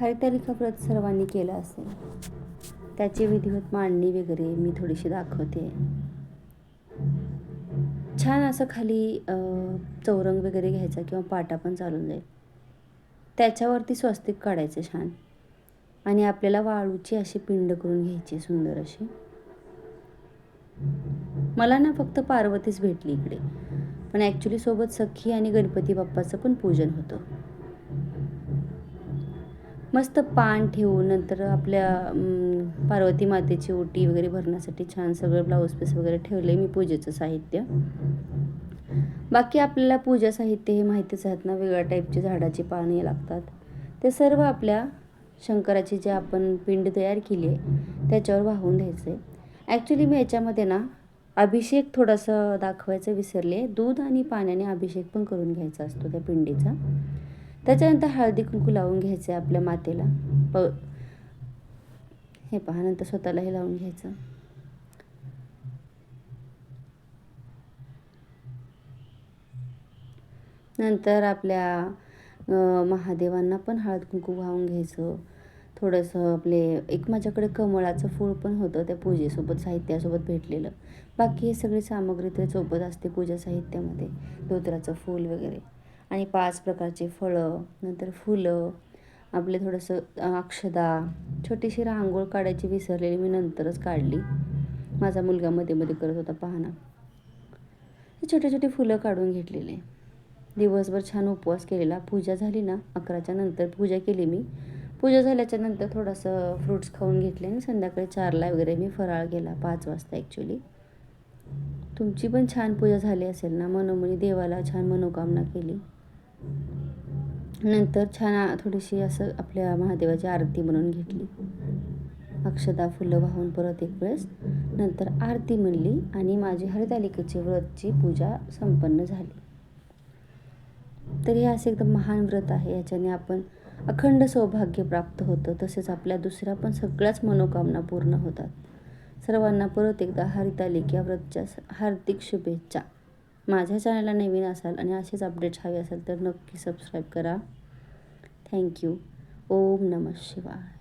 हरितालिका व्रत सर्वांनी केलं असेल. त्याची विधिवत मांडणी वगैरे मी थोडीशी दाखवते. छान असं खाली चौरंग वगैरे घ्यायचा किंवा पाटा पण चालून जाईल. त्याच्यावरती स्वस्तिक काढायचं छान. आणि आपल्याला वाळूची अशी पिंड करून घ्यायची सुंदर अशी. मला ना फक्त पार्वतीच भेटली इकडे. पण ॲक्च्युली सोबत सखी आणि गणपती बाप्पाचं पण पूजन होतं. मस्त पान ठेवून नंतर आपल्या पार्वती मातेची ओटी वगैरे भरण्यासाठी छान सगळं ब्लाऊज पीस वगैरे ठेवलं आहे मी पूजेचं साहित्य. बाकी आपल्याला पूजा साहित्य हे माहितीच आहेत ना वेगळ्या टाईपची झाडाची पाने लागतात. ते सर्व आपल्या शंकराची जे आपण पिंड तयार केली आहे त्याच्यावर वाहून द्यायचं आहे ॲक्च्युली मी याच्यामध्ये ना अभिषेक थोडंसं दाखवायचं विसरले. दूध आणि पाण्याने अभिषेक पण करून घ्यायचा असतो त्या पिंडीचा. त्याच्यानंतर हळदी कुंकू लावून घ्यायचं आहे आपल्या मातेला. प हे पहा नंतर स्वतःला हे लावून घ्यायचं. नंतर आपल्या महादेवांना पण हळद कुंकू वाहून घ्यायचं. थोडंसं आपले एक माझ्याकडे कमळाचं फूल पण होतं त्या पूजेसोबत साहित्यासोबत भेटलेलं. बाकी हे सगळी सामग्री तर सोबत असते पूजा साहित्यामध्ये. धोत्राचं फूल वगैरे. आणि पाच प्रकारचे फळं नंतर फुलं आपले थोडंसं अक्षदा छोटीशी रांगोळ काढायची विसरलेली मी नंतरच काढली. माझा मुलगा मध्ये मध्ये करत होता पाहणा. हे छोटे छोटे फुलं काढून घेतलेले. दिवसभर छान उपवास केलेला. पूजा झाली ना अकराच्या नंतर पूजा केली मी. पूजा झाल्याच्यानंतर थोडंसं फ्रूट्स खाऊन घेतले आणि संध्याकाळी चारला वगैरे मी फराळ केला पाच वाजता ॲक्च्युली तुमची पण छान पूजा झाली असेल ना? मनोमनी देवाला छान मनोकामना केली. नंतर छान थोडीशी असं आपल्या महादेवाची आरती म्हणून घेतली. अक्षदा फुलं वाहून परत एक वेळेस नंतर आरती म्हणली आणि माझी हरितालिकेची व्रतची पूजा संपन्न झाली. तर हे असं एकदम महान व्रत आहे. याच्याने आपण अखंड सौभाग्य प्राप्त होतं. तसेच आपल्या दुसऱ्या पण सगळ्याच मनोकामना पूर्ण होतात. सर्वांना परत एकदा हरितालिक या व्रतच्या हार्दिक शुभेच्छा. माझ्या चॅनलला नवीन असाल आणि असेच अपडेट्स हवे असेल तर नक्की सबस्क्राईब करा. थँक्यू. ओम नमः शिवाय.